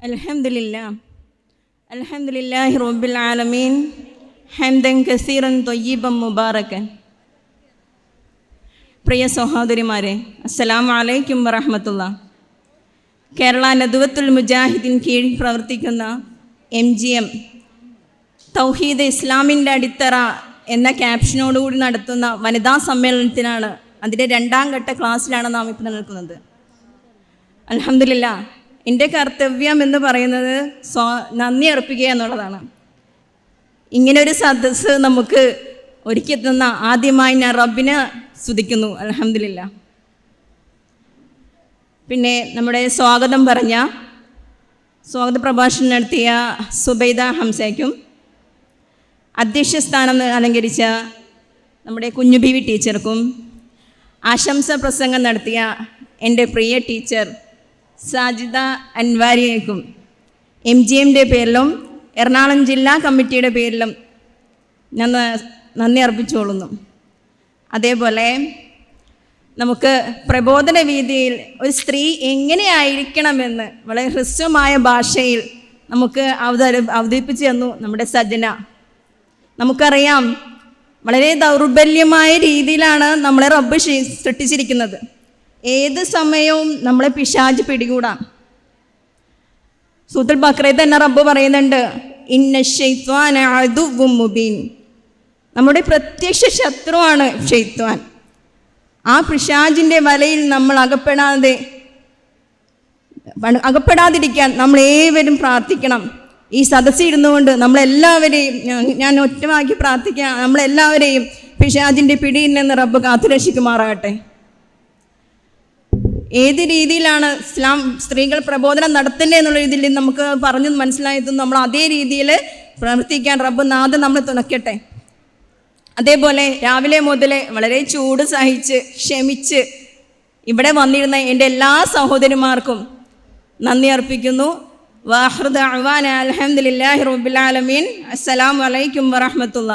الحمد لله الحمد لله رب العالمين حمدا كثيرا طيبا مباركا പ്രിയ സഹോദരിമാരെ അസ്സലാമു അലൈക്കും വറഹമത്തുള്ള കേരള നദുവത്തുൽ മുജാഹിദിൻ കീഴിൽ പ്രവർത്തിക്കുന്ന എം ജി എം തൗഹീദ് ഇസ്ലാമിൻ്റെ അടിത്തറ എന്ന ക്യാപ്ഷനോടുകൂടി നടത്തുന്ന വനിതാ സമ്മേളനത്തിനാണ് അതിൻ്റെ രണ്ടാം ഘട്ട ക്ലാസ്സിലാണ് നാം ഇപ്പോൾ നിൽക്കുന്നത് അലഹമില്ല എന്റെ കർത്തവ്യം എന്ന് പറയുന്നത് സ്വ നന്ദി അർപ്പിക്കുക എന്നുള്ളതാണ്. ഇങ്ങനൊരു സദസ്സ് നമുക്ക് ഒരുക്കി തന്ന ആദ്യമായി ഞാൻ റബ്ബിനെ സ്തുതിക്കുന്നു അലഹമില്ല പിന്നെ നമ്മുടെ സ്വാഗതം പറഞ്ഞ സ്വാഗത പ്രഭാഷണം നടത്തിയ സുബൈദ ഹംസയ്ക്കും അധ്യക്ഷ സ്ഥാനം അലങ്കരിച്ച നമ്മുടെ കുഞ്ഞുബീവി ടീച്ചർക്കും ആശംസ പ്രസംഗം നടത്തിയ എന്റെ പ്രിയ ടീച്ചർ സാജിദ അൻവാരിയേക്കും. എം ജി എമ്മിന്റെ പേരിലും എറണാകുളം ജില്ലാ കമ്മിറ്റിയുടെ പേരിലും ഞാൻ നന്ദി അർപ്പിച്ചുകൊള്ളുന്നു. അതേപോലെ നമുക്ക് പ്രബോധന രീതിയിൽ ഒരു സ്ത്രീ എങ്ങനെയായിരിക്കണമെന്ന് വളരെ ഹ്രസ്വമായ ഭാഷയിൽ നമുക്ക് അവതരി അവതരിപ്പിച്ചു തന്നു നമ്മുടെ സജന. നമുക്കറിയാം വളരെ ദൗർബല്യമായ രീതിയിലാണ് നമ്മളെ റബ്ബ് സൃഷ്ടിച്ചിരിക്കുന്നത്. ഏത് സമയവും നമ്മളെ പിശാജ് പിടികൂടാം. സൂത്തുൽ ബക്രയിൽ തന്നെ റബ്ബ് പറയുന്നുണ്ട് ഇന്ന നമ്മുടെ പ്രത്യക്ഷ ശത്രുവാണ് ഷെയ്ത്വാൻ ആ പിശാജിന്റെ വലയിൽ നമ്മൾ അകപ്പെടാതെ അകപ്പെടാതിരിക്കാൻ നമ്മൾ ഏവരും പ്രാർത്ഥിക്കണം. ഈ സദസ്സിൽ ഇരുന്നുകൊണ്ട് നമ്മളെല്ലാവരെയും ഞാൻ- ഞാൻ ഒറ്റമാക്കി പ്രാർത്ഥിക്കാം നമ്മളെല്ലാവരെയും പിശാജിന്റെ പിടിയിൽ നിന്ന് റബ്ബ് കാത്തുരക്ഷിക്കുമാറാകട്ടെ. ഏത് രീതിയിലാണ് ഇസ്ലാം സ്ത്രീകൾ പ്രബോധനം നടത്തേണ്ടത് എന്നുള്ള രീതിയിൽ നമുക്ക് പറഞ്ഞു മനസ്സിലായതും നമ്മൾ അതേ രീതിയിൽ പ്രവർത്തിക്കാൻ റബ്ബ് നാഥം നമ്മൾ തുണയ്ക്കട്ടെ അതേപോലെ രാവിലെ മുതൽ വളരെ ചൂട് സഹിച്ച് ക്ഷമിച്ച് ഇവിടെ വന്നിരുന്ന എന്റെ എല്ലാ സഹോദരിമാർക്കും നന്ദി അർപ്പിക്കുന്നു. വാഹൃദ് അഹ്വാൻ അലഹമുല്ലാഹി റബുലാലമീൻ അസ്സലാമു അലൈക്കും വറഹമത്തുള്ള